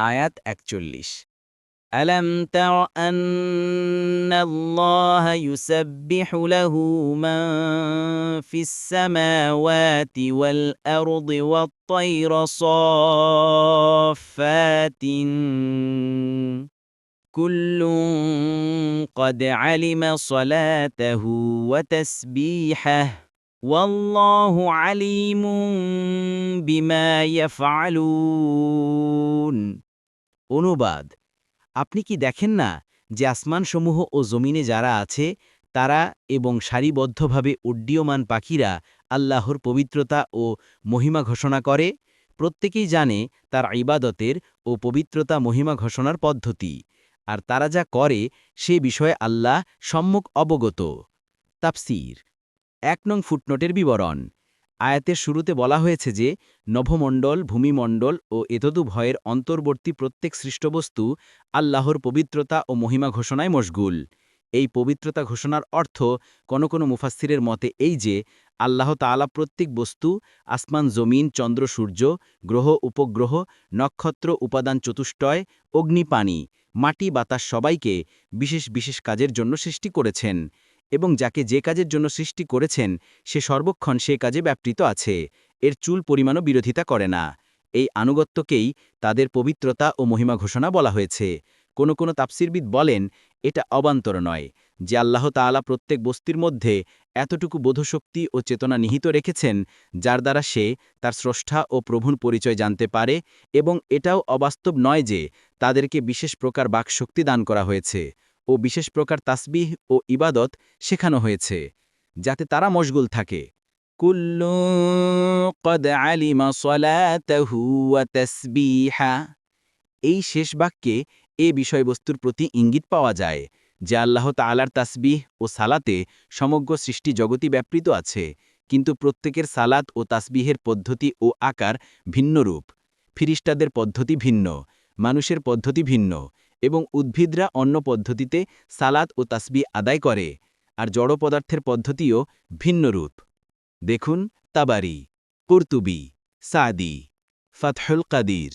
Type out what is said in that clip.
আয়াত একচল্লিশ ألم تر أن الله يسبح له من في السماوات والأرض والطير صافات كل قد علم صلاته وتسبيحه والله عليم بما يفعلون অনুবাদ। আপনি কি দেখেন না যে আসমানসমূহ ও জমিনে যারা আছে, তারা এবং সারিবদ্ধভাবে উড্ডীয়মান পাখিরা আল্লাহর পবিত্রতা ও মহিমা ঘোষণা করে? প্রত্যেকেই জানে তার ইবাদতের ও পবিত্রতা মহিমা ঘোষণার পদ্ধতি। আর তারা যা করে, সে বিষয়ে আল্লাহ সম্মুখ অবগত। তাফসির। এক নং ফুটনোটের বিবরণ। আয়াতের শুরুতে বলা হয়েছে যে, নভমণ্ডল, ভূমিমণ্ডল ও এতদু ভয়ের অন্তর্বর্তী প্রত্যেক সৃষ্টবস্তু আল্লাহর পবিত্রতা ও মহিমা ঘোষণায় মশগুল। এই পবিত্রতা ঘোষণার অর্থ কোনো কোনো মুফাস্সিরের মতে এই যে, আল্লাহ তাআলা প্রত্যেক বস্তু, আসমান, জমিন, চন্দ্র, সূর্য, গ্রহ, উপগ্রহ, নক্ষত্র, উপাদান, চতুষ্টয়, অগ্নি, পানি, মাটি, বাতাস সবাইকে বিশেষ বিশেষ কাজের জন্য সৃষ্টি করেছেন। এবং যাকে যে কাজের জন্য সৃষ্টি করেছেন, সে সর্বক্ষণ সে কাজে ব্যাপৃত আছে। এর চুল পরিমাণও বিরোধিতা করে না। এই আনুগত্যকেই তাদের পবিত্রতা ও মহিমা ঘোষণা বলা হয়েছে। কোনো কোনো তাপসিরবিদ বলেন, এটা অবান্তর নয় যে আল্লাহ তাআলা প্রত্যেক বস্তির মধ্যে এতটুকু বোধশক্তি ও চেতনা নিহিত রেখেছেন, যার দ্বারা সে তার স্রষ্টা ও প্রভুর পরিচয় জানতে পারে এবং এটাও অবাস্তব নয় যে তাদেরকে বিশেষ প্রকার বাকশক্তি দান করা হয়েছে। ও বিশেষ প্রকার তাসবিহ ও ইবাদত শেখানো হয়েছে, যাতে তারা মশগুল থাকে। কুল্লু কদ আলিমা সলাতাহু এই শেষ বাক্যে এ বিষয়বস্তুর প্রতি ইঙ্গিত পাওয়া যায় যে আল্লাহ তাআলার তাসবিহ ও সালাতে সমগ্র সৃষ্টি জগতি ব্যাপৃত আছে, কিন্তু প্রত্যেকের সালাত ও তাসবিহের পদ্ধতি ও আকার ভিন্ন রূপ ফিরিস্টাদের পদ্ধতি ভিন্ন, মানুষের পদ্ধতি ভিন্ন। এবং উদ্ভিদরা অন্য পদ্ধতিতে সালাদ ও তাসবি আদায় করে, আর জড় পদার্থের পদ্ধতিও ভিন্নরূপ দেখুন তাবারি, কুর্তুবি, সাদি, ফাতহুল কাদির।